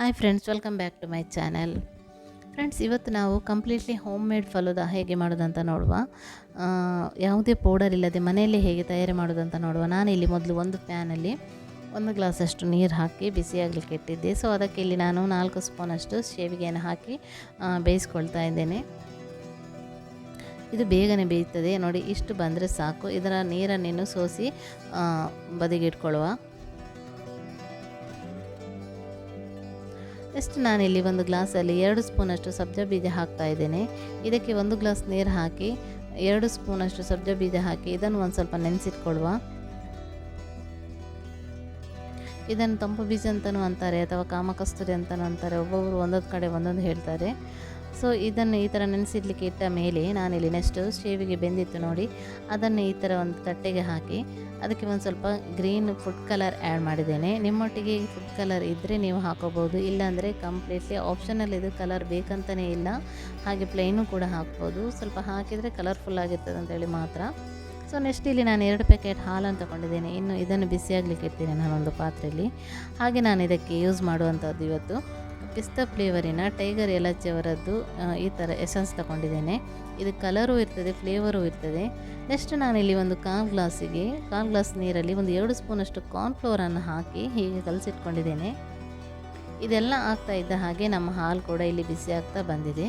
Hi friends, welcome back to my channel. Friends, ಇವತ್ತು ನಾವು completely home made ಫಲೂದ ಹೇಗೆ ಮಾಡೋದಂತ ನೋಡುವ. ಯಾವುದೇ ಪೌಡರ್ ಇಲ್ಲದೆ ಮನೆಯಲ್ಲೇ ಹೇಗೆ ತಯಾರಿ ಮಾಡೋದಂತ ನೋಡುವ. ನಾನು ಇಲ್ಲಿ ಮೊದಲು ಒಂದು ಪ್ಯಾನಲ್ಲಿ ಒಂದು ಗ್ಲಾಸಷ್ಟು ನೀರು ಹಾಕಿ ಬಿಸಿಯಾಗಲಿಕ್ಕೆ ಇಟ್ಟಿದ್ದೆ. ಸೊ ಅದಕ್ಕೆ ಇಲ್ಲಿ ನಾನು ನಾಲ್ಕು ಸ್ಪೂನಷ್ಟು ಶೇವಿಗೆಯನ್ನು ಹಾಕಿ ಬೇಯಿಸ್ಕೊಳ್ತಾ ಇದ್ದೇನೆ. ಇದು ಬೇಗನೆ ಬೇಯ್ತದೆ ನೋಡಿ, ಇಷ್ಟು ಬಂದರೆ ಸಾಕು. ಇದರ ನೀರನ್ನೇನು ಸೋಸಿ ಬದಿಗಿಟ್ಕೊಳ್ಳುವ ನೆಕ್ಸ್ಟ್ ನಾನಿಲ್ಲಿ ಒಂದು ಗ್ಲಾಸಲ್ಲಿ ಎರಡು ಸ್ಪೂನಷ್ಟು ಸಬ್ಜ ಬೀಜ ಹಾಕ್ತಾ ಇದ್ದೇನೆ. ಇದಕ್ಕೆ ಒಂದು ಗ್ಲಾಸ್ ನೀರು ಹಾಕಿ, ಎರಡು ಸ್ಪೂನಷ್ಟು ಸಬ್ಜ ಬೀಜ ಹಾಕಿ ಇದನ್ನು ಒಂದು ಸ್ವಲ್ಪ ನೆನೆಸಿಟ್ಕೊಳ್ಳುವ ಇದನ್ನು ತಂಪು ಬೀಜ ಅಂತಲೂ ಅಂತಾರೆ ಅಥವಾ ಕಾಮಕಸ್ತೂರಿ ಅಂತಲೂ ಅಂತಾರೆ. ಒಬ್ಬೊಬ್ಬರು ಒಂದೊಂದು ಕಡೆ ಒಂದೊಂದು ಹೇಳ್ತಾರೆ. ಸೊ ಇದನ್ನು ಈ ಥರ ನೆನೆಸಿಡ್ಲಿಕ್ಕೆ ಇಟ್ಟ ಮೇಲೆ ನಾನಿಲ್ಲಿ ನೆಕ್ಸ್ಟು ಶೇವಿಗೆ ಬೆಂದಿತ್ತು ನೋಡಿ. ಅದನ್ನು ಈ ಥರ ಒಂದು ತಟ್ಟೆಗೆ ಹಾಕಿ ಅದಕ್ಕೆ ಒಂದು ಸ್ವಲ್ಪ ಗ್ರೀನ್ ಫುಡ್ ಕಲರ್ ಆ್ಯಡ್ ಮಾಡಿದ್ದೇನೆ. ನಿಮ್ಮೊಟ್ಟಿಗೆ ಫುಡ್ ಕಲರ್ ಇದ್ದರೆ ನೀವು ಹಾಕೋಬೋದು. ಇಲ್ಲಾಂದರೆ ಕಂಪ್ಲೀಟ್ಲಿ ಆಪ್ಷನಲ್ ಇದು ಕಲರ್ ಬೇಕಂತಲೇ ಇಲ್ಲ. ಹಾಗೆ ಪ್ಲೇನು ಕೂಡ ಹಾಕ್ಬೋದು. ಸ್ವಲ್ಪ ಹಾಕಿದರೆ ಕಲರ್ಫುಲ್ ಆಗಿರ್ತದೆ ಅಂತೇಳಿ ಮಾತ್ರ. ಸೊ ನೆಕ್ಸ್ಟ್ ಇಲ್ಲಿ ನಾನು ಎರಡು ಪ್ಯಾಕೆಟ್ ಹಾಲನ್ನು ತಗೊಂಡಿದ್ದೇನೆ. ಇನ್ನು ಇದನ್ನು ಬಿಸಿಯಾಗಲಿಕ್ಕೆ ಇಡ್ತೀನಿ ನಾನೊಂದು ಪಾತ್ರೆಯಲ್ಲಿ. ಹಾಗೆ ನಾನು ಇದಕ್ಕೆ ಯೂಸ್ ಮಾಡುವಂಥದ್ದು ಇವತ್ತು. ಪಿಸ್ತಾ ಫ್ಲೇವರಿನ ಟೈಗರ್ ಎಲಚಿಯವರದ್ದು ಈ ಥರ ಎಸೆನ್ಸ್ ತಗೊಂಡಿದ್ದೇನೆ. ಇದು ಕಲರು ಇರ್ತದೆ ಫ್ಲೇವರು ಇರ್ತದೆ. ನೆಕ್ಸ್ಟ್ ನಾನಿಲ್ಲಿ ಒಂದು ಕಾಲು ಗ್ಲಾಸಿಗೆ, ಕಾಲು ಗ್ಲಾಸ್ ನೀರಲ್ಲಿ ಒಂದು ಎರಡು ಸ್ಪೂನಷ್ಟು ಕಾರ್ನ್ಫ್ಲೋರನ್ನು ಹಾಕಿ ಹೀಗೆ ಕಲಸಿಟ್ಕೊಂಡಿದ್ದೇನೆ. ಇದೆಲ್ಲ ಆಗ್ತಾ ಇದ್ದ ಹಾಗೆ ನಮ್ಮ ಹಾಲು ಕೂಡ ಇಲ್ಲಿ ಬಿಸಿ ಆಗ್ತಾ ಬಂದಿದೆ.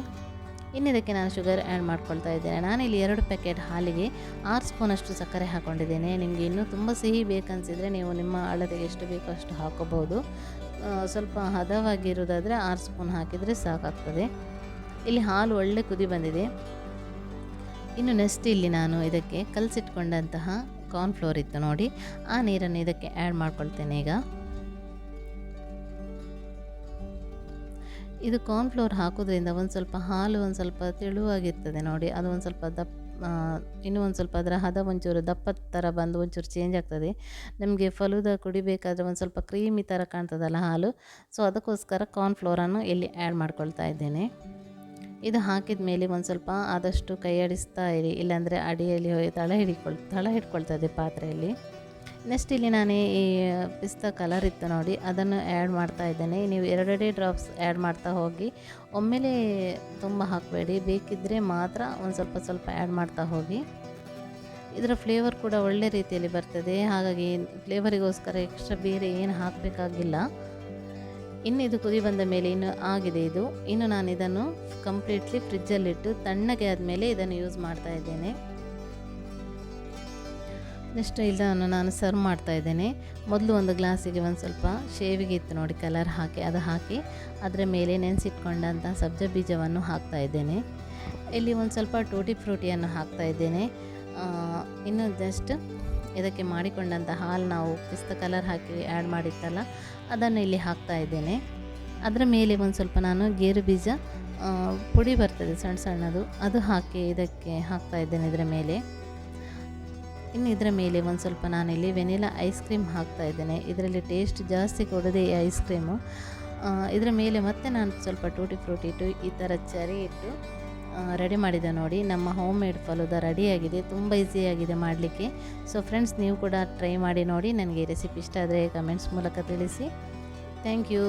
ಇನ್ನು ಇದಕ್ಕೆ ನಾನು ಶುಗರ್ ಆ್ಯಡ್ ಮಾಡ್ಕೊಳ್ತಾ ಇದ್ದೇನೆ. ನಾನಿಲ್ಲಿ ಎರಡು ಪ್ಯಾಕೆಟ್ ಹಾಲಿಗೆ ಆರು ಸ್ಪೂನಷ್ಟು ಸಕ್ಕರೆ ಹಾಕ್ಕೊಂಡಿದ್ದೇನೆ. ನಿಮಗೆ ಇನ್ನೂ ತುಂಬ ಸಿಹಿ ಬೇಕನ್ಸಿದ್ರೆ ನೀವು ನಿಮ್ಮ ಅಳತೆಗೆ ಎಷ್ಟು ಬೇಕೋ ಅಷ್ಟು ಹಾಕೋಬೋದು ಆ, ಸ್ವಲ್ಪ ಹದವಾಗಿರೋದಾದರೆ ಆರು ಸ್ಪೂನ್ ಹಾಕಿದರೆ ಸಾಕಾಗ್ತದೆ. ಇಲ್ಲಿ ಹಾಲು ಒಳ್ಳೆ ಕುದಿ ಬಂದಿದೆ. ಇನ್ನು ನೆಕ್ಸ್ಟ್ ಇಲ್ಲಿ ನಾನು ಇದಕ್ಕೆ ಕಲಸಿಟ್ಕೊಂಡಂತಹ ಕಾರ್ನ್ಫ್ಲೋರ್ ಇತ್ತು ನೋಡಿ. ಆ ನೀರನ್ನು ಇದಕ್ಕೆ ಆ್ಯಡ್ ಮಾಡ್ಕೊಳ್ತೇನೆ ಈಗ. ಇದು ಕಾರ್ನ್ಫ್ಲೋರ್ ಹಾಕೋದ್ರಿಂದ ಒಂದು ಸ್ವಲ್ಪ ಹಾಲು ಒಂದು ಸ್ವಲ್ಪ ತೆಳುವಾಗಿರ್ತದೆ ನೋಡಿ. ಅದು ಒಂದು ಸ್ವಲ್ಪ ದಪ್ಪ ಇನ್ನೂ ಒಂದು ಸ್ವಲ್ಪ ಅದರ ಹದ ಒಂಚೂರು ದಪ್ಪ ಥರ ಬಂದು ಒಂಚೂರು ಚೇಂಜ್ ಆಗ್ತದೆ. ನಮಗೆ ಫಲೂದ ಕುಡಿಬೇಕಾದ್ರೆ ಒಂದು ಸ್ವಲ್ಪ ಕ್ರೀಮಿ ಥರ ಕಾಣ್ತದಲ್ಲ ಹಾಲು. ಸೊ ಅದಕ್ಕೋಸ್ಕರ ಕಾರ್ನ್ಫ್ಲೋರನ್ನು ಇಲ್ಲಿ ಆ್ಯಡ್ ಮಾಡ್ಕೊಳ್ತಾ ಇದ್ದೇನೆ. ಇದು ಹಾಕಿದ ಮೇಲೆ ಒಂದು ಸ್ವಲ್ಪ ಆದಷ್ಟು ಕೈ ಆಡಿಸ್ತಾ ಇರಿ. ಇಲ್ಲಾಂದರೆ ಅಡಿಯಲ್ಲಿ ಹೋಗಿ ತಳ ಹಿಡಿಕೊಳ್, ತಳ ಹಿಡ್ಕೊಳ್ತದೆ ಪಾತ್ರೆಯಲ್ಲಿ. ನೆಕ್ಸ್ಟ್ ಇಲ್ಲಿ ನಾನು ಈ ಪಿಸ್ತಾ ಕಲರ್ ಇತ್ತು ನೋಡಿ, ಅದನ್ನು ಆ್ಯಡ್ ಮಾಡ್ತಾ ಇದ್ದೇನೆ. ನೀವು ಎರಡೆರಡೇ ಡ್ರಾಪ್ಸ್ ಆ್ಯಡ್ ಮಾಡ್ತಾ ಹೋಗಿ, ಒಮ್ಮೆಲೆ ತುಂಬ ಹಾಕಬೇಡಿ. ಬೇಕಿದ್ದರೆ ಮಾತ್ರ ಒಂದು ಸ್ವಲ್ಪ ಸ್ವಲ್ಪ ಆ್ಯಡ್ ಮಾಡ್ತಾ ಹೋಗಿ. ಇದರ ಫ್ಲೇವರ್ ಕೂಡ ಒಳ್ಳೆ ರೀತಿಯಲ್ಲಿ ಬರ್ತದೆ. ಹಾಗಾಗಿ ಫ್ಲೇವರಿಗೋಸ್ಕರ ಎಕ್ಸ್ಟ್ರಾ ಬೇರೆ ಏನು ಹಾಕಬೇಕಾಗಿಲ್ಲ. ಇನ್ನು ಇದು ಕುದಿ ಬಂದ ಮೇಲೆ ಇನ್ನು ಆಗಿದೆ ಇದು. ಇನ್ನು ನಾನು ಇದನ್ನು ಕಂಪ್ಲೀಟ್ಲಿ ಫ್ರಿಜ್ಜಲ್ಲಿಟ್ಟು ತಣ್ಣಗೆ ಆದಮೇಲೆ ಇದನ್ನು ಯೂಸ್ ಮಾಡ್ತಾ ಇದ್ದೇನೆ. ನೆಕ್ಸ್ಟ್ ಇದನ್ನು ನಾನು ಸರ್ವ್ ಮಾಡ್ತಾ ಇದ್ದೇನೆ. ಮೊದಲು ಒಂದು ಗ್ಲಾಸಿಗೆ ಒಂದು ಸ್ವಲ್ಪ ಶೇವಿಗೆ ಇತ್ತು ನೋಡಿ ಕಲರ್ ಹಾಕಿ, ಅದು ಹಾಕಿ ಅದರ ಮೇಲೆ ನೆನೆಸಿಟ್ಕೊಂಡಂಥ ಸಬ್ಜ ಬೀಜವನ್ನು ಹಾಕ್ತಾ ಇದ್ದೇನೆ. ಇಲ್ಲಿ ಒಂದು ಸ್ವಲ್ಪ ಟೂಟಿ ಫ್ರೂಟಿಯನ್ನು ಹಾಕ್ತಾ ಇದ್ದೇನೆ. ಇನ್ನು ಜಸ್ಟ್ ಇದಕ್ಕೆ ಮಾಡಿಕೊಂಡಂಥ ಹಾಲು ನಾವು ಪಿಸ್ತ ಕಲರ್ ಹಾಕಿ ಆ್ಯಡ್ ಮಾಡಿತ್ತಲ್ಲ, ಅದನ್ನು ಇಲ್ಲಿ ಹಾಕ್ತಾ ಇದ್ದೇನೆ. ಅದರ ಮೇಲೆ ಒಂದು ಸ್ವಲ್ಪ ನಾನು ಗೇರು ಬೀಜ ಪುಡಿ ಬರ್ತದೆ ಸಣ್ಣ ಸಣ್ಣದು, ಅದು ಹಾಕಿ ಇದಕ್ಕೆ ಹಾಕ್ತಾ ಇದ್ದೇನೆ ಇದರ ಮೇಲೆ. ಇನ್ನು ಇದರ ಮೇಲೆ ಒಂದು ಸ್ವಲ್ಪ ನಾನಿಲ್ಲಿ ವೆನಿಲಾ ಐಸ್ ಕ್ರೀಮ್ ಹಾಕ್ತಾ ಇದ್ದೇನೆ. ಇದರಲ್ಲಿ ಟೇಸ್ಟ್ ಜಾಸ್ತಿ ಕೊಡೋದೇ ಈ ಐಸ್ ಕ್ರೀಮು ಇದರ ಮೇಲೆ ಮತ್ತೆ ನಾನು ಸ್ವಲ್ಪ ಟೂಟಿ ಫ್ರೂಟಿ ಇಟ್ಟು, ಈ ಥರ ಚರಿ ಇಟ್ಟು ರೆಡಿ ಮಾಡಿದೆ ನೋಡಿ. ನಮ್ಮ ಹೋಮ್ ಮೇಡ್ ಫಲೂದ ರೆಡಿಯಾಗಿದೆ ತುಂಬ ಈಸಿಯಾಗಿದೆ ಮಾಡಲಿಕ್ಕೆ. ಸೊ ಫ್ರೆಂಡ್ಸ್ ನೀವು ಕೂಡ ಟ್ರೈ ಮಾಡಿ ನೋಡಿ. ನನಗೆ ರೆಸಿಪಿ ಇಷ್ಟ ಆದರೆ ಕಮೆಂಟ್ಸ್ ಮೂಲಕ ತಿಳಿಸಿ. Thank you